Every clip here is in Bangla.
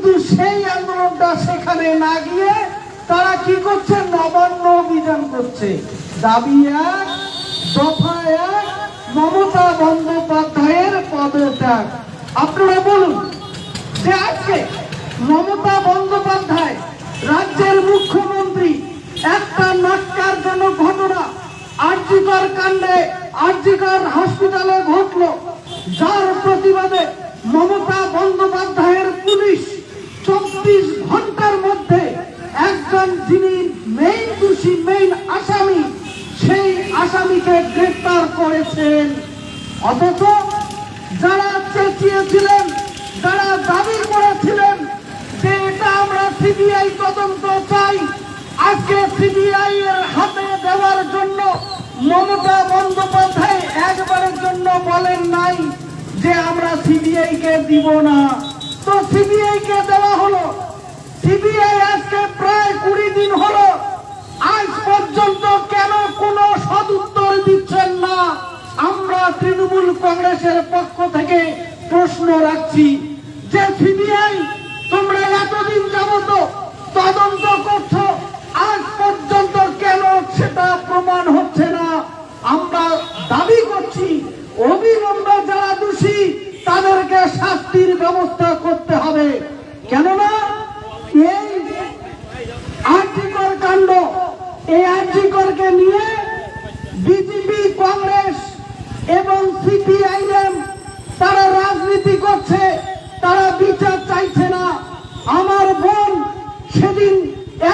কিন্তু সেই আন্দোলনটা সেখানে না গিয়ে তারা কি করছে? নবান্ন অভিযান করছে। দাবি এক, দফা এক, মমতা বন্দ্যোপাধ্যায়ের পদত্যাগ। আপনারা বলুন যে আজকে মমতা বন্দ্যোপাধ্যায় রাজ্যের মুখ্যমন্ত্রী, একটা নাট্যারজনক ঘটনা আর্জিকর কাণ্ডে, আর্জিকর হসপিটালে ঘটলো। যার প্রতিবাদে মমতা বন্দ্যোপাধ্যায়ের পুলিশ চব্বিশ ঘণ্টার মধ্যে একজন যিনি মেইন দোষী মেইন আসামি, সেই আসামিকে গ্রেফতার করেছেন। অথচ যারা চেঁচিয়েছিলেন, যারা দাবি করেছিলেন যে এটা আমরা সিবিআই তদন্ত চাই, আজকে সিবিআই এর হাতে দেওয়ার জন্য মমতা বন্দ্যোপাধ্যায় একবারের জন্য বলেন নাই যে আমরা সিবিআই কে দিব না। তো সিবিআই কে দেওয়া হলো। সিবিআই আজকে প্রায় কুড়ি দিন হলো। আজ পর্যন্ত কেন কোনো সদুত্তর দিচ্ছেন না? আমরা তৃণমূল কংগ্রেসের পক্ষ থেকে প্রশ্ন রাখছি যে সিবিআই তোমরা এতদিন যাবত তদন্ত করছ, আজ পর্যন্ত কেন সেটা প্রমাণ হচ্ছে না আমরা দাবি করছি অবিলম্বে যারা দোষী তাদেরকে শাস্তির ব্যবস্থা করতে হবে কেননা এই আর্থিকর কাণ্ড এই আর্থিকরকে নিয়ে বিজেপি কংগ্রেস এবং সিপিআইএম তারা রাজনীতি করছে তারা বিচার চাইছে না আমার বোন সেদিন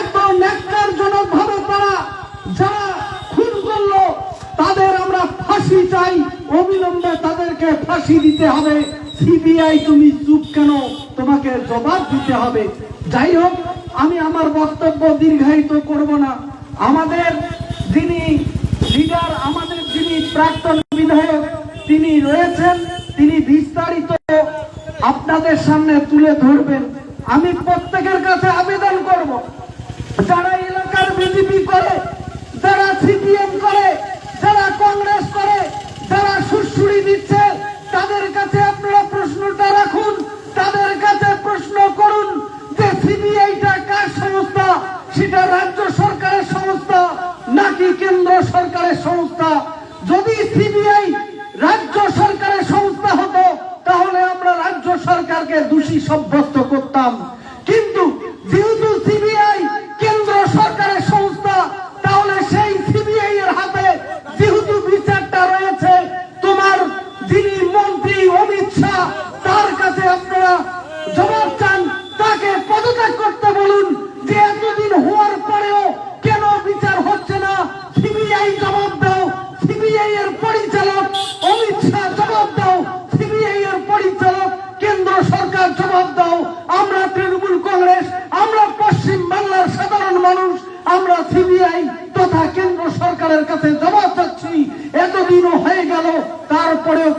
এত ন্যাক্কারজনক ভাবে তারা যারা খুন করল তাদের আমরা ফাঁসি চাই অবিলম্বে তাদেরকে ফাঁসি দিতে হবে সিবিআই তুমি চুপ কেন তোমাকে জবাব দিতে হবে হোক আমি আমার বক্তব্য দীর্ঘায়িত করব না। আমাদের যিনি লিডার, আমাদের যিনি প্রাক্তন বিধায়ক, তিনি রয়েছেন, তিনি বিস্তারিত আপনাদের সামনে তুলে ধরবেন। আমি প্রত্যেকের কাছে আবেদন করব যারা এলাকার বিজেপি করে যারা সিপিএম করে যারা কংগ্রেস করে যারা সুরসুরি দিচ্ছে তাদের কাছে আপনারা প্রশ্নটা রাখুন তাদের কাছে প্রশ্ন করুন যে সিবিআইটা কার সংস্থা সেটা রাজ্য সরকারের সংস্থা নাকি কেন্দ্র সরকারের সংস্থা যদি সিবিআই রাজ্য সরকারের সংস্থা হতো তাহলে আমরা রাজ্য সরকারকে দোষী সাব্যস্ত করতাম।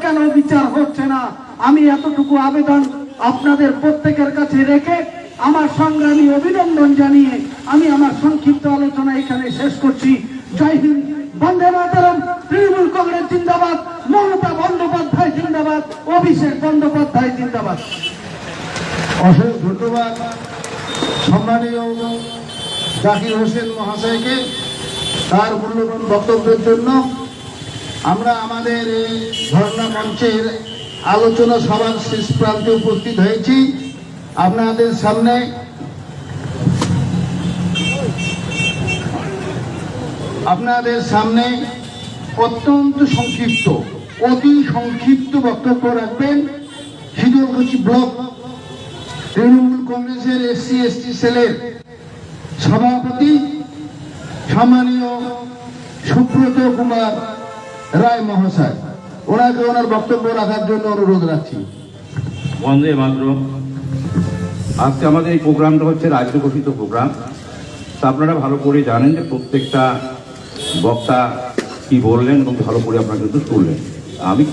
কেন বিচার হচ্ছে না? আমি এতটুকু আবেদন আপনাদের প্রত্যেকের কাছে রেখে আমার সংগ্রামী অভিনন্দন জানিয়ে আমি আমার সংক্ষিপ্ত আলোচনা এখানে শেষ করছি। জয় হিন্দ, বন্দে মাতরম, তৃণমূল কংগ্রেস জিন্দাবাদ, মমতা বন্দ্যোপাধ্যায় জিন্দাবাদ, অভিষেক বন্দ্যোপাধ্যায় জিন্দাবাদ। অশেষ ধন্যবাদ সম্মানীয় জাকির হোসেন মহাশয়কে তার মূল্যবান বক্তব্যের জন্য। আমরা আমাদের ধর্ণা মঞ্চের আলোচনা সভার শেষ প্রান্তে উপস্থিত হয়েছি। আপনাদের সামনে আপনাদের সামনে অত্যন্ত সংক্ষিপ্ত, অতি সংক্ষিপ্ত বক্তব্য রাখবেন। শীতলকুচি ব্লক, তৃণমূল কংগ্রেসের এসসি, এসটি সেলের সভাপতি, সম্মানীয় সুব্রত কুমার রায় মহাশয়, ওনাকে ওনার বক্তব্য রাখার জন্য অনুরোধ রাখছি। মাতরম। আজকে আমাদের এই প্রোগ্রামটা হচ্ছে রাজ্য ঘোষিত প্রোগ্রাম। তা আপনারা ভালো করে জানেন যে প্রত্যেকটা বক্তা কি বললেন এবং ভালো করে আপনারা কিন্তু শুনলেন। আমি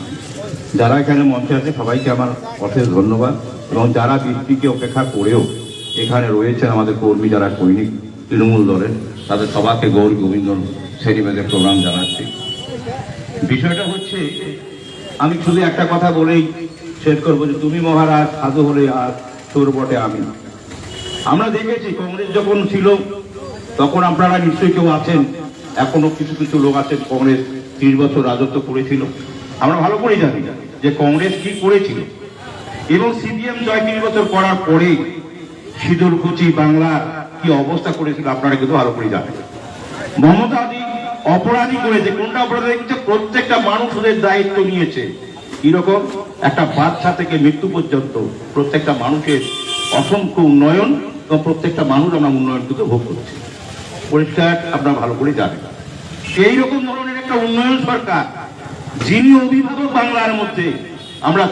যারা এখানে মঞ্চে আছে, সবাইকে আমার অশেষ ধন্যবাদ এবং যারা বৃষ্টিকে অপেক্ষা করেও এখানে রয়েছেন আমাদের কর্মী, যারা সৈনিক তৃণমূল দলের, তাদের সবাইকে গৌরী গোবিন্দ সেরিবেদের প্রোগ্রাম জানাচ্ছি। বিষয়টা হচ্ছে, আমি শুধু একটা কথা বলেই শেষ করব যে তুমি মহারাজ, সাধু হলে আর তোর বটে আমি আমরা দেখেছি, কংগ্রেস যখন ছিল, তখন আপনারা নিশ্চয়ই কেউ আছেন, এখনও কিছু কিছু লোক আছেন কংগ্রেস তিরিশ বছর রাজত্ব করেছিল। আমরা ভালো করে জানি যে কংগ্রেস কি করেছিল। এবং সিপিএম জয় তিরিশ বছর করার পরে শীতলকুচি বাংলা কি অবস্থা করেছিল আপনারা কিন্তু ভালো করে জানেন। মমতাদি অপরাধী করেছে। কোনটা অপরাধী করেছে? প্রত্যেকটা মানুষ ওদের দায়িত্ব নিয়েছে। কীরকম? একটা বাচ্চা থেকে মৃত্যু পর্যন্ত প্রত্যেকটা মানুষের অসংখ্য উন্নয়ন এবং প্রত্যেকটা মানুষ আমরা উন্নয়ন কিন্তু ভোগ করছি। পরিষ্কার, আপনারা ভালো করে জানেন। সেই রকম ধরনের একটা উন্নয়ন সরকার, যিনি অভিভাবক বাংলার মধ্যে, আমরা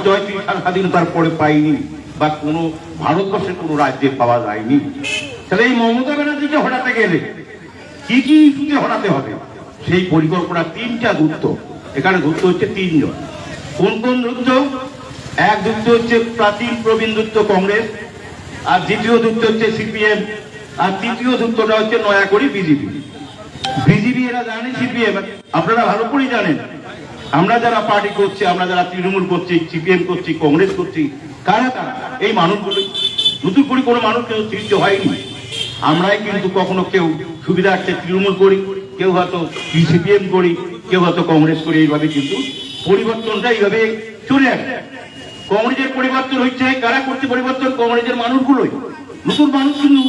সাল স্বাধীনতার পরে পাইনি বা কোনো ভারতবর্ষের কোনো রাজ্যে পাওয়া যায়নি। তাহলে এই মমতা ব্যানার্জিকে হটাতে গেলে কি কি ইস্যুতে হটাতে হবে? সেই পরিকল্পনা তিনটা যুক্ত এখানে যুক্ত হচ্ছে তিনজন। কোন কোন যুক্ত এক যুক্ত হচ্ছে প্রাচীন প্রবীণ যুক্ত কংগ্রেস, আর দ্বিতীয় যুক্ত হচ্ছে সিপিএম, আর তৃতীয় যুক্তটা হচ্ছে নয়াকড়ি বিজেপি। বিজেপি এরা জানে, সিপিএম। আপনারা ভালো করেই জানেন। আমরা যারা পার্টি করছি, আমরা যারা তৃণমূল করছি, সিপিএম করছি, কংগ্রেস করছি, কারা কারা? এই মানুষগুলো নতুন করে কোনো মানুষ কেউ সৃষ্টি হয়নি। আমরাই কিন্তু কখনো কেউ সুবিধার্থে তৃণমূল করি। কেউ হয়তো সিপিএম করি, কেউ হয়তো কংগ্রেস করি, এইভাবে কিন্তু পরিবর্তনটা এইভাবে চলে আসে। কংগ্রেসের পরিবর্তন হচ্ছে, কারা করছে পরিবর্তন? কংগ্রেসের মানুষগুলোই। নতুন মানুষ কিন্তু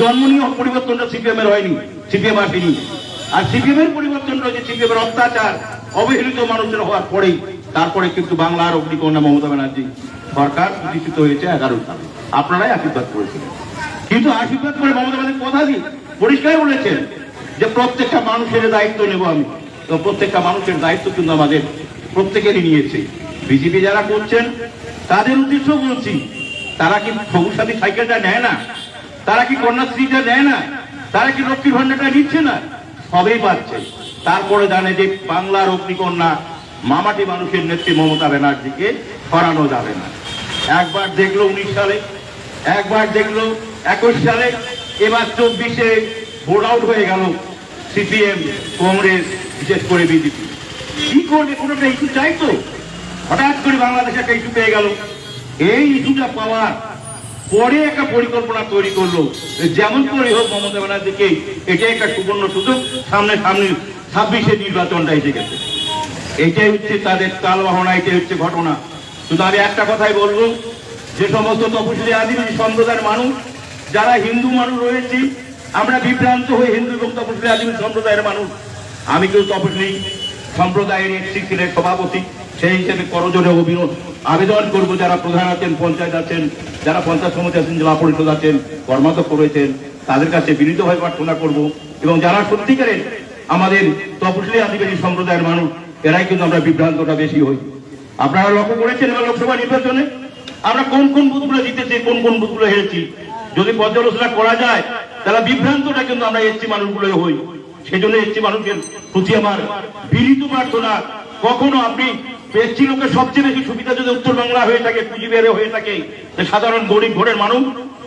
জন্ম নিয়ে পরিবর্তনটা সিপিএম এর হয়নি, সিপিএম আসেনি। আর সিপিএম এর পরিবর্তনটা হচ্ছে সিপিএম এর অত্যাচার, অবহেলিত মানুষের হওয়ার পরেই। তারপরে কিন্তু বাংলার অগ্নিকন্যা মমতা ব্যানার্জি সরকার প্রতিষ্ঠিত হয়েছে এগারো সাল। আপনারাই আশীর্বাদ করেছিলেন। কিন্তু আশীর্বাদ করে মমতা ব্যানার্জি কথা দিয়ে পরিষ্কার বলেছেন যে প্রত্যেকটা মানুষের দায়িত্ব নেব আমি। তো প্রত্যেকটা মানুষের দায়িত্ব কিন্তু আমাদের প্রত্যেকেরই নিয়েছে। বিজেপি যারা করছেন, তাদের উদ্দেশ্য বলছি, তারা কি সবুজ সাথী সাইকেলটা নেয় না? তারা কি কন্যাশ্রীটা নেয় না? তারা কি লক্ষ্মীর ভান্ডারটা নিচ্ছে না? সবই পাচ্ছে। তারপরে জানে যে বাংলার অগ্নিকন্যা মামাটি মানুষের নেত্রী মমতা ব্যানার্জিকে সরানো যাবে না। একবার দেখল উনিশ সালে, একবার দেখল একুশ সালে, এবার চব্বিশে ভোট আউট হয়ে গেল। সিপিএম, কংগ্রেস, বিশেষ করে বিজেপি। কি করবে কোনোটা ইস্যু চাইতো হঠাৎ করে বাংলাদেশে একটা ইস্যু পেয়ে গেল। এই ইস্যুটা পাওয়ার পরে একটা পরিকল্পনা তৈরি করল। যেমন করে হোক মমতা ব্যানার্জিকে, এটাই একটা সুবর্ণ সুযোগ। সামনে সামনে ছাব্বিশে নির্বাচনটা এসে গেছে। এটাই হচ্ছে তাদের তাল বাহনা, এটাই হচ্ছে ঘটনা। শুধু আমি একটা কথাই বলব, যে সমস্ত তপশিলি আদিবাসী সম্প্রদায়ের মানুষ, যারা হিন্দু মানুষ রয়েছে আমরা বিভ্রান্ত হয়ে হিন্দু এবং তপশিলি আদিবাসী সম্প্রদায়ের মানুষ। আমি কেউ তপশিলি সম্প্রদায়ের একটি সভাপতি, সেই হিসেবে করজোরে অভিনয় আবেদন করব। যারা প্রধান আছেন, পঞ্চায়েত আছেন, যারা পঞ্চায়েত সমিতি আছেন, জেলা পরিষদ আছেন, কর্মাধ্যক্ষ রয়েছেন, তাদের কাছে বিনীতভাবে প্রার্থনা করব। এবং যারা সত্যিকারের আমাদের তপশিলি আদিবাসী সম্প্রদায়ের মানুষ, এরাই কিন্তু আমরা বিভ্রান্তটা বেশি হই। আপনারা লক্ষ্য করেছেন এবার লোকসভা নির্বাচনে? আমরা কোন কোন বুথগুলো জিতেছি, কোন কোন বুথগুলো হেরেছি? যদি পর্যালোচনা করা যায় তাহলে বিভ্রান্তটা কিন্তু আমরা এসছি মানুষগুলো হই। সেজন্য এসছি মানুষের প্রতি আমার বিনীত প্রার্থনা, কখনো আপনি এসছি লোকের সবচেয়ে বেশি সুবিধা যদি উত্তর বাংলা হয়ে থাকে, কুচবিহারে হয়ে থাকে সাধারণ গরিব ঘরের মানুষ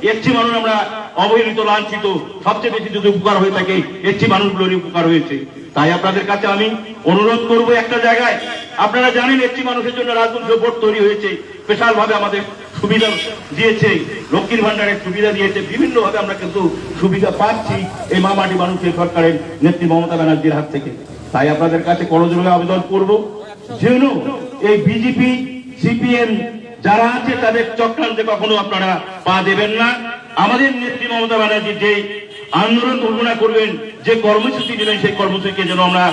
এসছি মানুষ আমরা অবহেলিত, লাঞ্ছিত, সবচেয়ে বেশি যদি উপকার হয়ে থাকে এসছি মানুষগুলোরই উপকার হয়েছে। তাই আপনাদের কাছে আমি অনুরোধ করব একটা জায়গায়। আপনারা জানেন এসছি মানুষের জন্য রাজনৈতিক বোর্ড তৈরি হয়েছে স্পেশাল ভাবে আমাদের সুবিধা দিয়েছে, লক্ষ্মীর ভান্ডারের সুবিধা দিয়েছে বিভিন্ন ভাবে আমরা কিন্তু সুবিধা পাচ্ছি এই মামাটি মানুষের সরকারের নেত্রী মমতা ব্যানার্জির হাত থেকে। তাই আপনাদের কাছে করজোরে আবেদন করব। যেন এই বিজেপি, সিপিএম যারা আছে, তাদের চক্রান্তে কখনো আপনারা পা দেবেন না। আমাদের নেত্রী মমতা ব্যানার্জি যে আন্দোলন ঘোষণা করবেন, যে কর্মসূচি নেবেন সেই কর্মসূচিকে যেন আমরা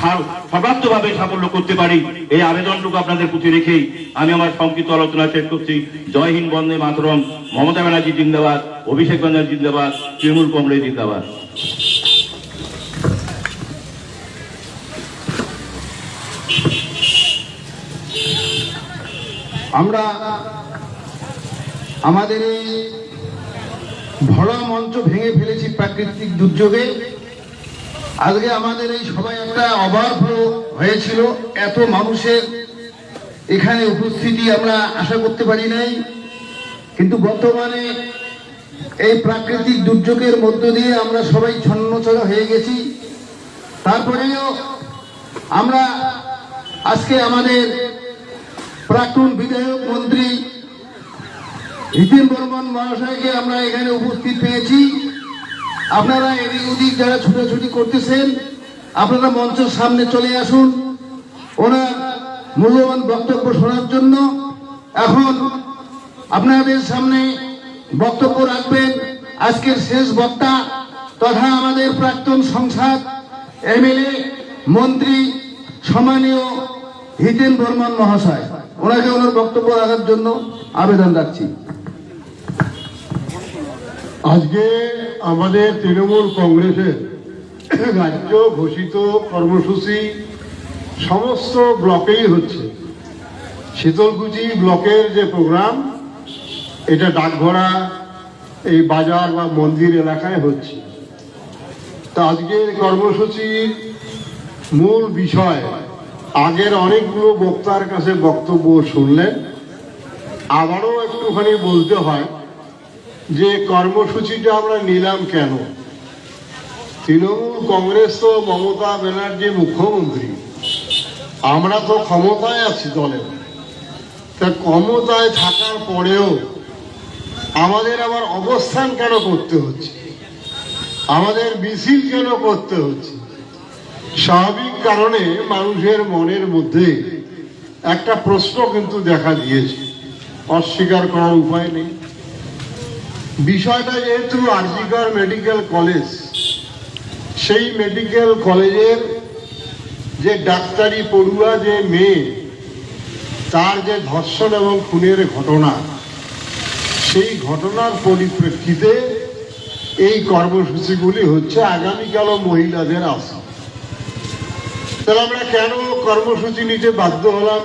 সর্বাত্মভাবে সাফল্য করতে পারি। এই আবেদনটুকু আপনাদের প্রতি রেখেই আমি আমার সংক্ষিপ্ত আলোচনা শেষ করছি। জয় হিন্দ, বন্দে মাতরম। মমতা ব্যানার্জি জিন্দাবাদ, অভিষেক ব্যানার্জি জিন্দাবাদ, তৃণমূল কংগ্রেস জিন্দাবাদ। আমরা আমাদের এই ভরা মঞ্চ ভেঙে ফেলেছি প্রাকৃতিক দুর্যোগে। আজকে আমাদের এই সবাই একটা অবাক হয়েছিল। এত মানুষের এখানে উপস্থিতি আমরা আশা করতে পারি নাই। কিন্তু বর্তমানে এই প্রাকৃতিক দুর্যোগের মধ্য দিয়ে আমরা সবাই ছন্নছড়া হয়ে গেছি। তারপরেও আমরা আজকে আমাদের প্রাক্তন বিধায়ক মন্ত্রী হিতেন বর্মন মহাশয়কে আমরা এখানে উপস্থিত পেয়েছি। আপনারা এদিক ওদিক যারা ছুটাছুটি করতেছেন, আপনারা মঞ্চের সামনে চলে আসুন। ওনার মূল্যবান বক্তব্য শোনার জন্য এখন আপনাদের সামনে বক্তব্য রাখবেন। আজকের শেষ বক্তা তথা আমাদের প্রাক্তন সংসদ এমএলএ, মন্ত্রী, সম্মানীয় হিতেন বর্মন মহাশয়। ওনাকে ওনার বক্তব্য রাখার জন্য আবেদন রাখছি। আজকে আমাদের তৃণমূল কংগ্রেসের রাজ্য ঘোষিত কর্মসূচি সমস্ত ব্লকেই হচ্ছে। শীতলকুচি ব্লকের যে প্রোগ্রাম, এটা ডাকঘরা, এই বাজার বা মন্দির এলাকায় হচ্ছে। তা আজকের কর্মসূচির মূল বিষয়, আগের অনেকগুলো বক্তার কাছে বক্তব্য শুনলেন। আবারও একটুখানি বলতে হয় যে কর্মসূচিটা আমরা নিলাম কেন? তৃণমূল কংগ্রেস তো মমতা ব্যানার্জি মুখ্যমন্ত্রী, আমরা তো ক্ষমতায় আছি দলে তা ক্ষমতায় থাকার পরেও আমাদের আবার অবস্থান কেন করতে হচ্ছে? আমাদের মিছিল কেন করতে হচ্ছে? স্বাভাবিক কারণে মানুষের মনের মধ্যে একটা প্রশ্ন কিন্তু দেখা দিয়েছে। অস্বীকার করার উপায় নেই। বিষয়টা যেহেতু আরজিকর মেডিকেল কলেজ, সেই মেডিকেল কলেজের যে ডাক্তারি পড়ুয়া যে মেয়ে, তার যে ধর্ষণ এবং খুনের ঘটনা, সেই ঘটনার পরিপ্রেক্ষিতে এই কর্মসূচিগুলি হচ্ছে আগামীকালও মহিলাদের আসা তাহলে আমরা কেন কর্মসূচি নিতে বাধ্য হলাম?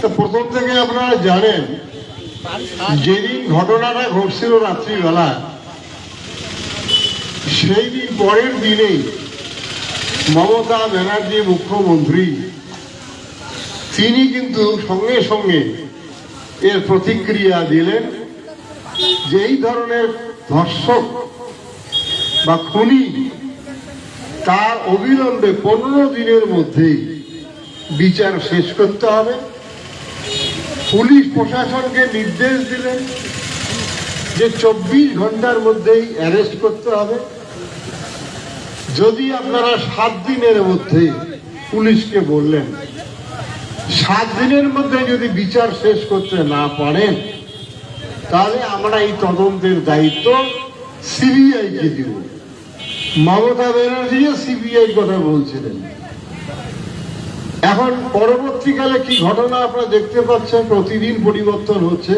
তা প্রথম থেকে আপনারা জানেন যেদিন ঘটনাটা ঘটছিল রাত্রিবেলা সেই দিন পরের দিনেই মমতা ব্যানার্জি মুখ্যমন্ত্রী, তিনি কিন্তু সঙ্গে সঙ্গে এর প্রতিক্রিয়া দিলেন যে এই ধরনের ধর্ষক বা খুনি তার অবিলম্বে পনেরো দিনের মধ্যেই বিচার শেষ করতে হবে। পুলিশ প্রশাসনকে নির্দেশ দিলেন যে চব্বিশ ঘণ্টার মধ্যেই অ্যারেস্ট করতে হবে। যদি আপনারা সাত দিনের মধ্যে পুলিশকে বললেন, সাত দিনের মধ্যে যদি বিচার শেষ করতে না পারেন, তাহলে আমরা এই তদন্তের দায়িত্ব সিবিআইকে দিব। মমতা ব্যানার্জিও সিবিআই কথা বলছিলেন। এখন পরবর্তীকালে কি ঘটনা আপনারা দেখতে পাচ্ছেন? প্রতিদিন পরিবর্তন হচ্ছে।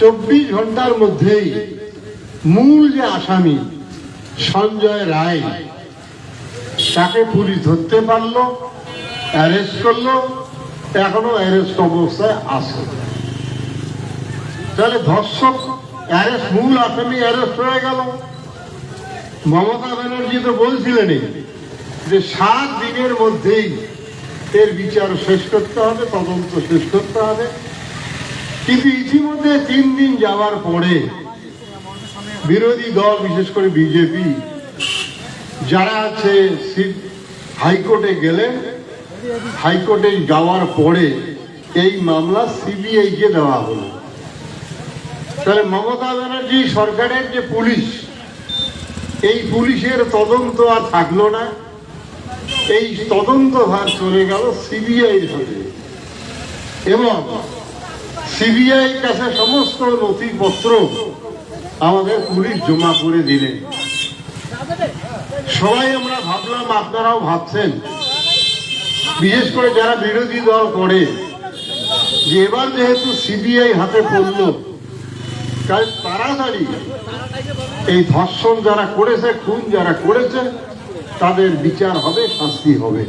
চব্বিশ ঘণ্টার মধ্যেই মূল যে আসামি সঞ্জয় রায়, তাকে পুলিশ ধরতে পারল অ্যারেস্ট করল, এখনও অ্যারেস্ট অবস্থায় আছে। তাহলে ধর্ষক অ্যারেস্ট মূল আসামি অ্যারেস্ট হয়ে গেল। মমতা ব্যানার্জি তো বলছিলেনই যে সাত দিনের মধ্যেই এর বিচার শেষ করতে হবে, তদন্ত শেষ করতে হবে। কিন্তু ইতিমধ্যে তিন দিন যাওয়ার পরে বিরোধী দল, বিশেষ করে বিজেপি, যারা আছে হাইকোর্টে গেলেন, হাইকোর্টে যাওয়ার পরে এই মামলা সিবিআই কে দেওয়া হলো। তাহলে মমতা ব্যানার্জি সরকারের যে পুলিশ, এই পুলিশের তদন্ত আর থাকল না। এই তদন্ত ভার চলে গেল সিবিআই হাতে। এবং সিবিআই কাছে সমস্ত নথিপত্র আমাদের পুলিশ জমা করে দিলেন সবাই আমরা ভাবলাম, আপনারাও ভাবছেন। বিশেষ করে যারা বিরোধী দল করে, যে এবার যেহেতু সিবিআই হাতে পড়ল, তাই তাড়াতাড়ি এই ধর্ষণ যারা করেছে, খুন যারা করেছে তাদের বিচার হবে, শাস্তি হবে।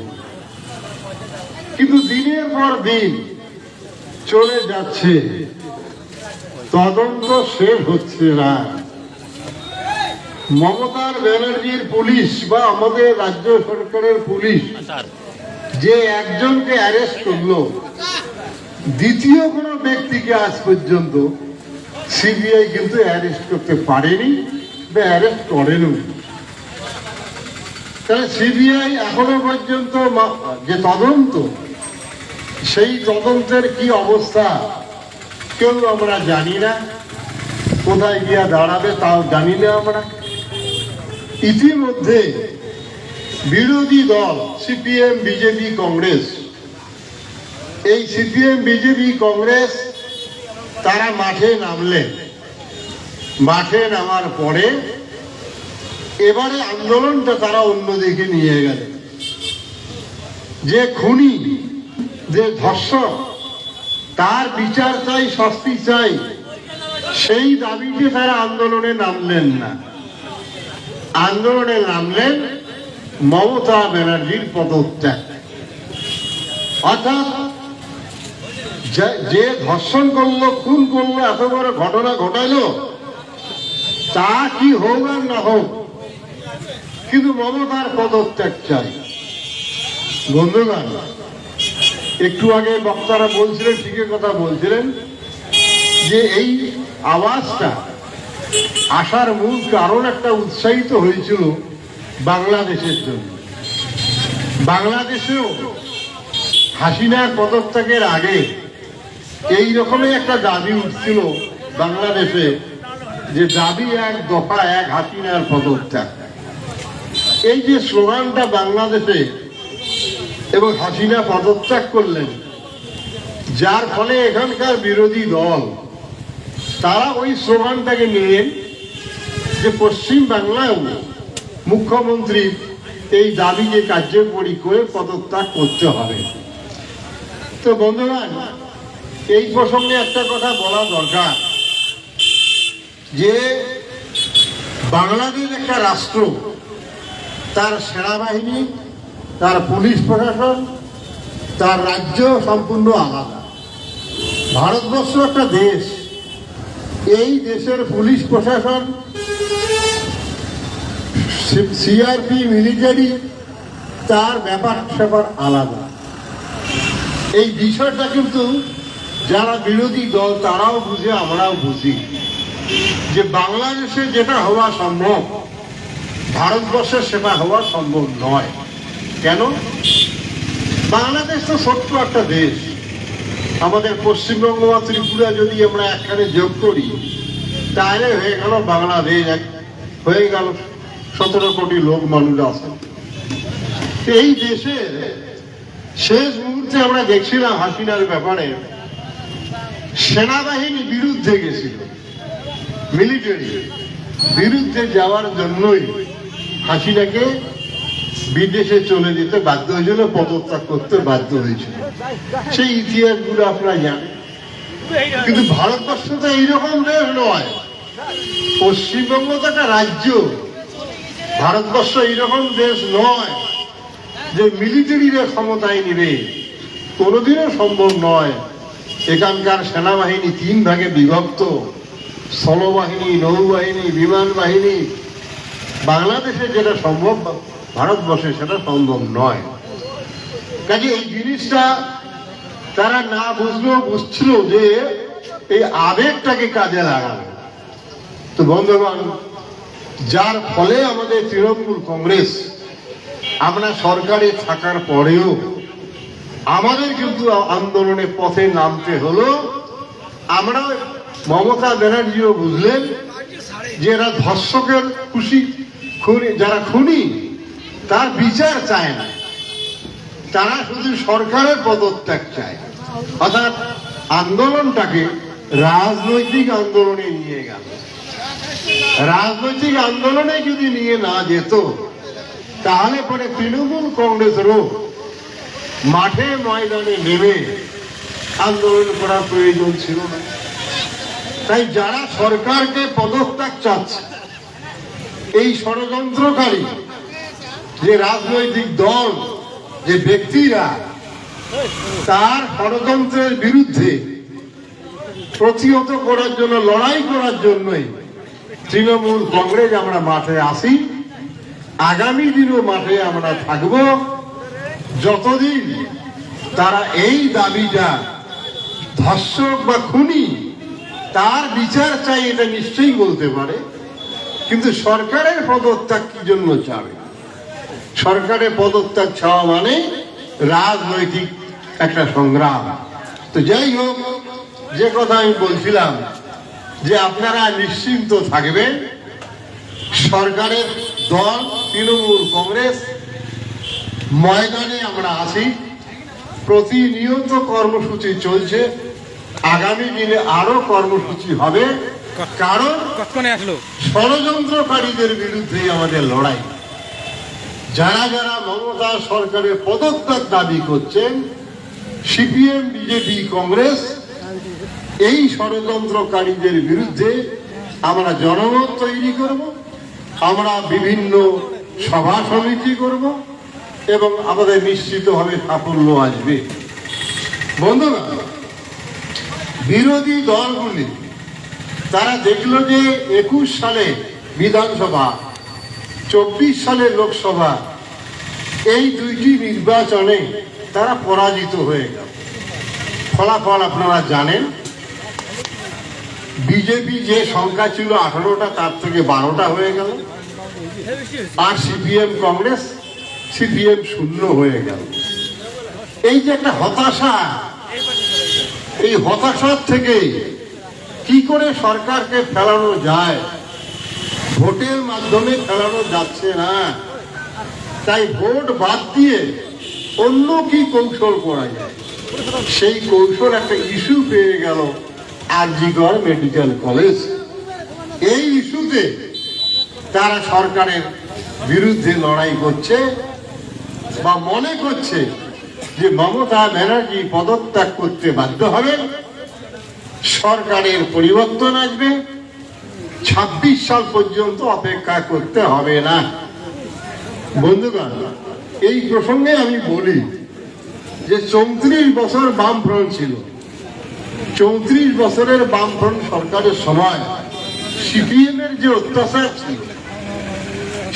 কিন্তু দিনের পর দিন চলে যাচ্ছে। তদন্ত শেষ হচ্ছে না। মমতার ব্যানার্জির পুলিশ বা আমাদের রাজ্য সরকারের পুলিশ যে একজনকে অ্যারেস্ট করল, দ্বিতীয় কোনো ব্যক্তিকে আজ পর্যন্ত সিবিআই কিন্তু অ্যারেস্ট করতে পারেনি বা অ্যারেস্ট করেনি তাহলে সিবিআই এখনও পর্যন্ত যে তদন্ত, সেই তদন্তের কি অবস্থা, কেউ আমরা জানি না। কোথায় গিয়া দাঁড়াবে তাও জানি না আমরা। ইতিমধ্যে বিরোধী দল, সিপিএম, বিজেপি, কংগ্রেস, এই সিপিএম, বিজেপি, কংগ্রেস, তারা মাঠে নামলেন। মাঠে নামার পরে এবারে আন্দোলনটা তারা অন্যদিকে নিয়ে গেলেন যে খুনি, যে ধর্ষক, তার বিচার চাই, শাস্তি চাই, সেই দাবিতে তারা আন্দোলনে নামলেন না। আন্দোলনে নামলেন মমতা ব্যানার্জির পদত্যাগ। অর্থাৎ যে ধর্ষণ করল, খুন করল, এত বড় ঘটনা ঘটাইলো তা কি হোক আর না হোক কিন্তু মমতার পদত্যাগ চাই। বন্ধুগণ, একটু আগে বক্তারা বলছিলেন, ঠিকই কথা বলছিলেন, যে এই আওয়াজটা আসার মূল কারণ একটা উৎসাহিত হয়েছিল বাংলাদেশের জন্য। বাংলাদেশেও হাসিনার পদত্যাগের আগে এই রকমই একটা দাবি উঠছিল বাংলাদেশে, যে দাবি এক দফা এক হাসিনার পদত্যাগ। এই যে স্লোগানটা বাংলাদেশে এবং হাসিনা পদত্যাগ করলেন, যার ফলে এখানকার বিরোধী দল, তারা ওই স্লোগানটাকে নিয়ে যে পশ্চিম বাংলায় মুখ্যমন্ত্রী এই দাবিকে কার্যকরী করে পদত্যাগ করতে হবে। তো বন্ধুগণ, এই প্রসঙ্গে একটা কথা বলা দরকার, যে বাংলাদেশ একটা রাষ্ট্র তার সেনাবাহিনী, তার পুলিশ প্রশাসন, তার রাজ্য সম্পূর্ণ আলাদা। ভারতবর্ষ একটা দেশ। এই দেশের পুলিশ প্রশাসন সিআরপি মিলিটারি, তার ব্যাপার স্যাপার আলাদা। এই বিষয়টা কিন্তু যারা বিরোধী দল, তারাও বুঝে, আমরাও বুঝি যে বাংলাদেশে যেটা হওয়া সম্ভব ভারতবর্ষে সেটা হওয়া সম্ভব নয়। কেন? বাংলাদেশ তো ছোট্ট একটা দেশ। আমাদের পশ্চিমবঙ্গ বা ত্রিপুরা যদি আমরা একখানে যোগ করি, তাহলে হয়ে গেল বাংলাদেশ। হয়ে গেল সতেরো কোটি লোক মানুষ আছে। এই দেশের শেষ মুহূর্তে আমরা দেখছিলাম হাসিনার ব্যাপারে, সেনাবাহিনী বিরুদ্ধে গেছিল, মিলিটারি বিরুদ্ধে যাওয়ার জন্যই। হাসিনাকে বিদেশে চলে যেতে বাধ্য হয়েছিল পদত্যাগ করতে বাধ্য হয়েছিল সেই ইতিহাসগুলো আপনারা জানেন। কিন্তু ভারতবর্ষ তো এইরকম দেশ নয়। পশ্চিমবঙ্গ তো একটা রাজ্য। ভারতবর্ষ এইরকম দেশ নয় যে মিলিটারিরা ক্ষমতায় নিবে। কোনোদিনও সম্ভব নয়। এখানকার সেনাবাহিনী তিন ভাগে বিভক্ত। স্থলবাহিনী, নৌবাহিনী, বিমান বাহিনী বাংলাদেশে যেটা সম্ভব ভারতবর্ষে সেটা সম্ভব নয়। কাজে এই জিনিসটা তারা না বুঝলেও বুঝছিল যে এই আবেগটাকে কাজে লাগাবে। তো বন্ধুগণ, যার ফলে আমাদের তৃণমূল কংগ্রেস আমরা সরকারে থাকার পরেও আমাদের কিন্তু আন্দোলনের পথে নামতে হলো। আমরা মমতা ব্যানার্জিও বুঝলেন যে এরা ধর্ষকের খুশি খুনি, যারা খুনি, তার বিচার চায় না। তারা শুধু সরকারের পদত্যাগ চায়। অর্থাৎ আন্দোলনটাকে রাজনৈতিক আন্দোলনে নিয়ে গেল। রাজনৈতিক আন্দোলনে যদি নিয়ে না যেত, তাহলে পরে তৃণমূল কংগ্রেসেরও মাঠে ময়দানে নেমে আন্দোলন করার প্রয়োজন ছিল না। তাই যারা সরকারকে পদত্যাগ চাচ্ছে এই ষড়যন্ত্রকারী, যে রাজনৈতিক দল, যে ব্যক্তিরা তার ষড়যন্ত্রের বিরুদ্ধে প্রতিহত করার জন্য, লড়াই করার জন্যই তৃণমূল কংগ্রেস আমরা মাঠে আসি। আগামী দিনও মাঠে আমরা থাকব। যতদিন তারা এই দাবিটা ধর্ষক বা খুনি, তার বিচার চাই এটা নিশ্চয়ই বলতে পারে। কিন্তু সরকারের পদত্যাগ কি জন্য চাবে? সরকারের পদত্যাগ চাওয়া মানে রাজনৈতিক একটা সংগ্রাম। তো যাই হোক, যে কথা আমি বলছিলাম, যে আপনারা নিশ্চিন্ত থাকবেন, সরকারের দল, তৃণমূল কংগ্রেস, ময়দানে আমরা আছি। প্রতিনিয়ত কর্মসূচি চলছে। আগামী দিনে আরও কর্মসূচি হবে। কারণ কতক্ষণে আসলো? ষড়যন্ত্রকারীদের বিরুদ্ধে আমাদের লড়াই। যারা যারা মমতা সরকারের পদত্যাগ দাবি করছেন সিপিএম বিজেপি কংগ্রেস এই ষড়যন্ত্রকারীদের বিরুদ্ধে আমরা জনমত তৈরি করব আমরা বিভিন্ন সভা সমিতি করব এবং আমাদের নিশ্চিতভাবে সাফল্য আসবে। বন্ধুরা বিরোধী দলগুলি তারা দেখল যে একুশ সালে বিধানসভা, চব্বিশ সালে লোকসভা, এই দুইটি নির্বাচনে তারা পরাজিত হয়ে গেল। ফলাফল আপনারা জানেন, বিজেপি যে সংখ্যা ছিল আঠারোটা, তার থেকে বারোটা হয়ে গেল। আর সিপিএম কংগ্রেস, সিপিএম শূন্য হয়ে গেল। এই যে একটা হতাশা, এই হতাশার থেকে কি করে সরকারকে ফেলানো যায়? ভোটের মাধ্যমে ফেলানো যাচ্ছে না। তাই ভোট বাদ দিয়ে অন্য কি কৌশল করা যায়? সেই কৌশল একটা ইস্যু পেয়ে গেল আরজিগড় মেডিকেল কলেজ। এই ইস্যুতে তারা সরকারের বিরুদ্ধে লড়াই করছে বা মনে করছে যে মমতা ব্যানার্জি পদত্যাগ করতে বাধ্য হবেন। সরকারের পরিবর্তন আসবে। ছাব্বিশ সাল পর্যন্ত অপেক্ষা করতে হবে না। বন্ধুগণ, এই প্রসঙ্গে আমি বলি যে চৌত্রিশ বছর বামফ্রন্ট ছিল। চৌত্রিশ বছরের বামফ্রন্ট সরকারের সময় সিপিএম এর যে অত্যাচার ছিল,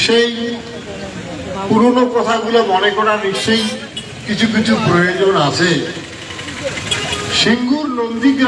সেই পুরনো কথাগুলো মনে করা নিশ্চয়ই কিছু কিছু প্রয়োজন আছে। সিঙ্গুর নন্দীগ্রাম